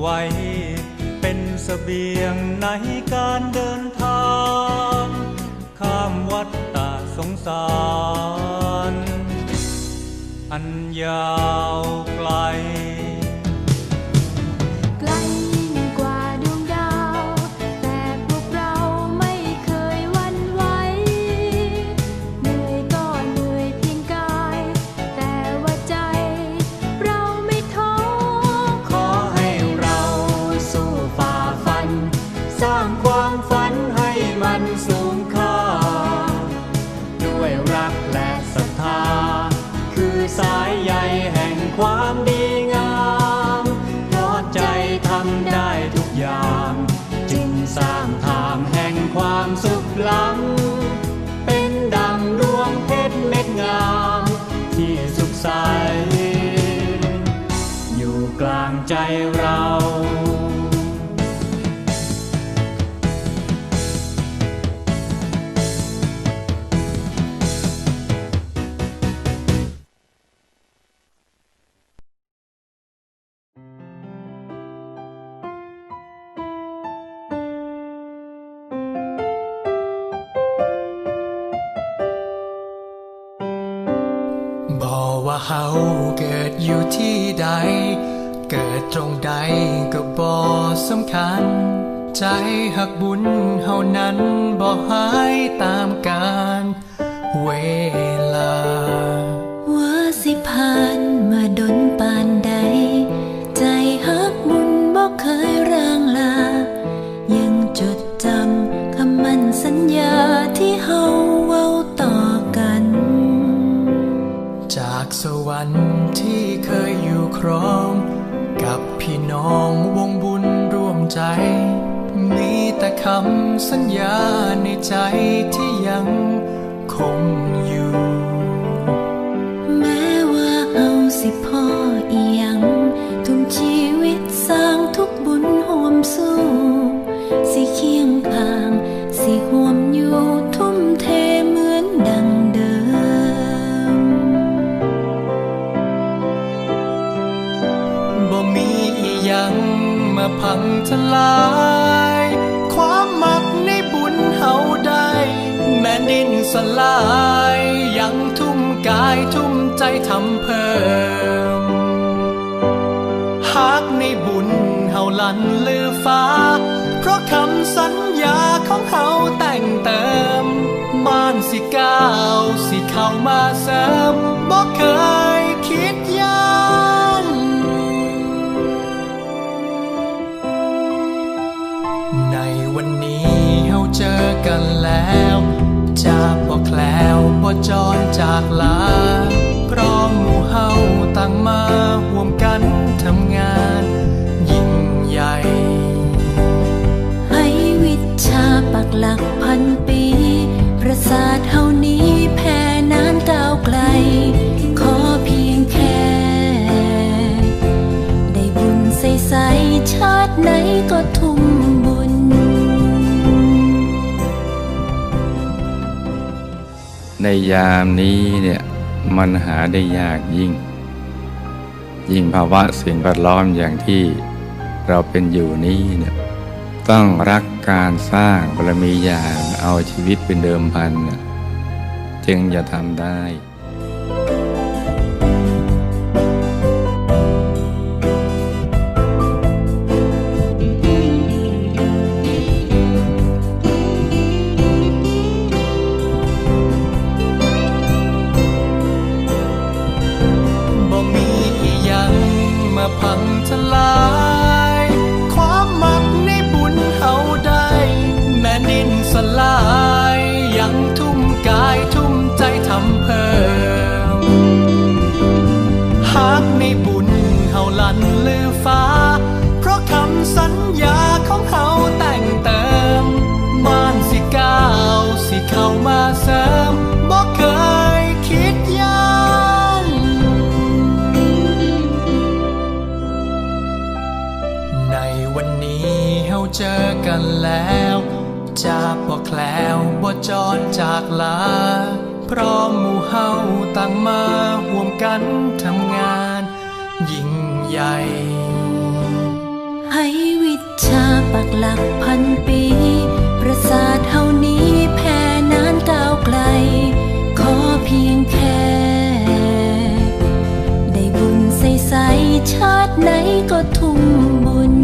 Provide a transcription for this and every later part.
ไว้ เป็นเสบียงในการเดินทาง ข้ามวัดตาสงสาร อันยาวไกล รักและศรัทธา คือสายใยแห่งความดีงามเพราะใจทำได้ทุกอย่าง จึงสร้างทางแห่งความสุขล้ำเป็นดังดวงเพชรเม็ดงาม ที่สุขใส อยู่กลางใจเราาเฮาเกิดอยู่ที่ใด เกิดตรงใดก็บ่สำคัญ ใจหักบุญเฮานั้นบ่หายตามกาลเว ครอง กับพี่น้องวงบุญร่วมใจ มีแต่คำสัญญาในใจที่ยังคงอยู่ แม้ว่าเอาสิพอำเพิ่มหักในบุญเฮาลันลือฟ้า เพราะคำสัญญาของเฮาแต่งเติมม่านสิก้าวสิเข้ามาเสริมบ่เคยคิดยานในวันนี้เฮาเจอกันแล้วจากบ่แคล้วบ่จรจากลา ราะหมู่เฮาตั้งมาห่วมกันทำงานยิ่งใหญ่ ให้วิชาปักหลักพันปี ประสาทเฮานี้แผ่นานก้าวไกล ขอเพียงแค่ ได้บุญใสๆชาติไหนก็ทุ่มบุญในยามนี้เนี่ย มันหาได้ยากยิ่ง ยิ่งภาวะสิ่งแวดล้อมอย่างที่เราเป็นอยู่นี้เนี่ยต้องรักการสร้างบารมีอย่างเอาชีวิตเป็นเดิมพัน จึงจะทำได้ วันนี้เฮาเจอกันแล้วจากบ่แคล้วบ่จรจากลา พราะหมู่เฮาตั้งมาห่วมกันทำงาน ยิ่งใหญ่ ให้วิชาปักหลักพันปี ประสาทเท่านี้แผ่นานก้าวไกล ขอเพียงแค่ ได้บุญใส ๆ ชาติไหนก็ทุ่มบุญ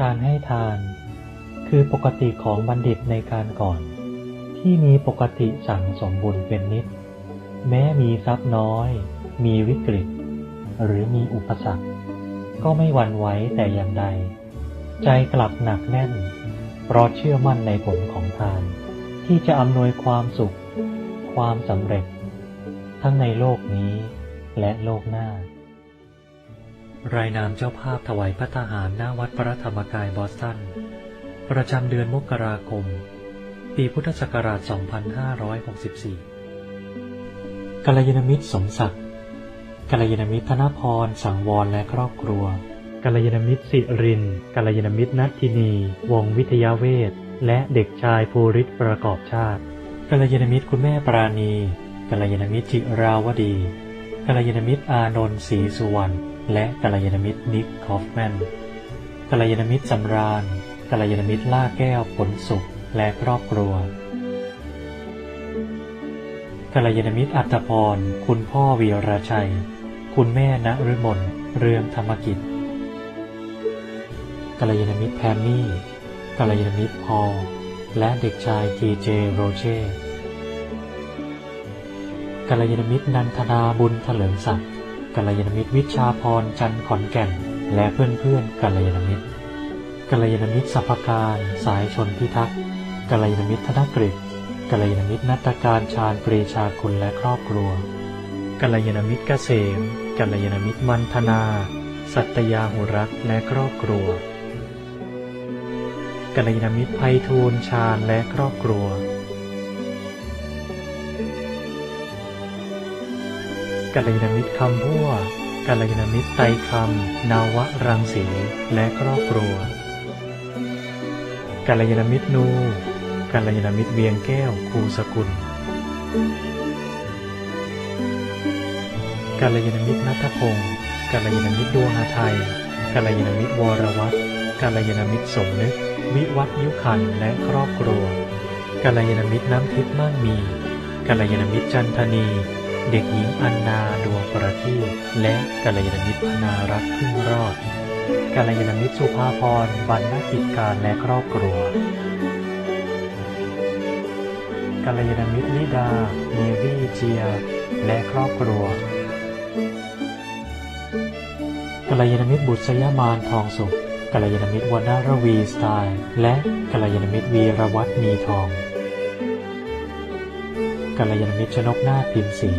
การให้ทาน คือปกติของบัณฑิตในการก่อน ที่มีปกติสั่งสมบุญเป็นนิด แม้มีทรัพย์น้อย มีวิกฤต หรือมีอุปสรรค ก็ไม่หวั่นไหวแต่อย่างใด ใจกลับหนักแน่น เพราะเชื่อมั่นในผลของทาน ที่จะอำนวยความสุข ความสำเร็จ ทั้งในโลกนี้และโลกหน้า รายนามเจ้าภาพถวายพระทหารหน้าวัดพระธรรมกายบอสตัน ประจำเดือนมกราคม ปีพุทธศักราช 2564กัลยาณมิตรสมศักดิ์กัลยาณมิตรธนพร สังวรและครอบครัว กัลยาณมิตรสิรินกัลยาณมิตรนัททินี วงวิทยาเวทและเด็กชายภูริศประกอบชาติกัลยาณมิตรคุณแม่ปราณีกัลยาณมิตรจิราวดีกัลยาณมิตรอานนท์ศรีสุวรรณและกัลยาณมิตรนิกคอฟแมนกัลยาณมิตรสำราญกัลยาณมิตรล่าแก้วผลสุขและครอบครัวกัลยาณมิตรอัตพร คุณพ่อวีรชัย คุณแม่ณฤมลเรืองธรรมกิจ กัลยาณมิตรแพมมี่ กัลยาณมิตรพอล และเด็กชายทีเจโรเช่กัลยาณมิตรนันทนาบุญเถลิงศักดิ์กัลยาณมิตรวิชาพรจันขอนแก่น และเพื่อนๆกัลยาณมิตรกัลยาณมิตรสัพการ สายชนพิทักษ์กัลยาณมิตรธนกฤษกัลยาณมิตรนัตการชาญปรีชาคุณและครอบครัวกัลยาณมิตรเกษมกัลยาณมิตรมันธนา สัตยาหุรักและครอบครัว กัลยาณมิตรไพฑูรย์ชาญและครอบครัว กัลยาณมิตรคำพั่วกัลยาณมิตรไตรคำนาวะรังสีและครอบครัว กัลยาณมิตรนู กัลยาณมิตรเวียงแก้วครูสกุล กัลยาณมิตรนัทพงศ์กัลยาณมิตรดวงอาไทยกัลยาณมิตรวรวัตร กัลยาณมิตรสมนึก วิวัฒยุคันและครอบครัวกัลยาณมิตรน้ำทิพย์มั่งมีกัลยาณมิตรจันทนี เด็กหญิงอันนาดวงประทีปและกัลยาณมิตรพนารักพึ่งรอดกัลยาณมิตรสุภาพรบรรณกิจการและครอบครัวกัลยาณมิตรลิดา เนวี่เจีย และครอบครัวกัลยาณมิตรบุษยามานทองสุข กัลยาณมิตรวรรณรวีสไตล์ และกัลยาณมิตรวีรวัตมีทองกัลยาณมิตรชนกนาถพิมพ์ศรี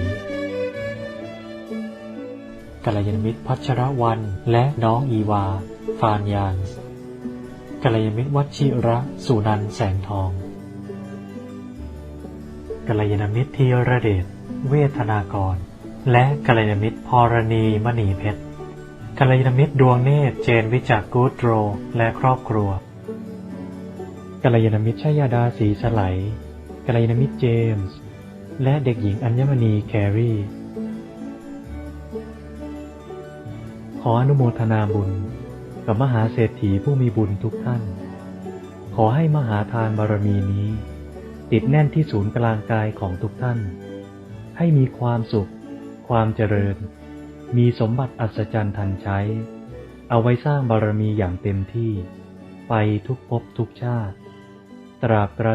กัลยาณมิตรพัชรวันและน้องอีวา ฟานยานกัลยาณมิตรวัชิระสุนันแสงทองกัลยาณมิตรธีระเดชเวทนากร และกัลยาณมิตรพรณีมณีเพชร กัลยาณมิตรดวงเนตรเจนวิจักกูดโร และครอบครัวกัลยาณมิตรชยาดาสีสไลกัลยาณมิตรเจมส์ และเด็กหญิงอัญมณีแครีขออนุโมทนาบุญ กับมหาเศรษฐีผู้มีบุญทุกท่าน ขอให้มหาทานบารมีนี้ ติดแน่นที่ศูนย์กลางกายของทุกท่าน ให้มีความสุข ความเจริญ มีสมบัติอัศจรรย์ทันใช้ เอาไว้สร้างบารมีอย่างเต็มที่ ไปทุกภพทุกชาติ ตราบกระ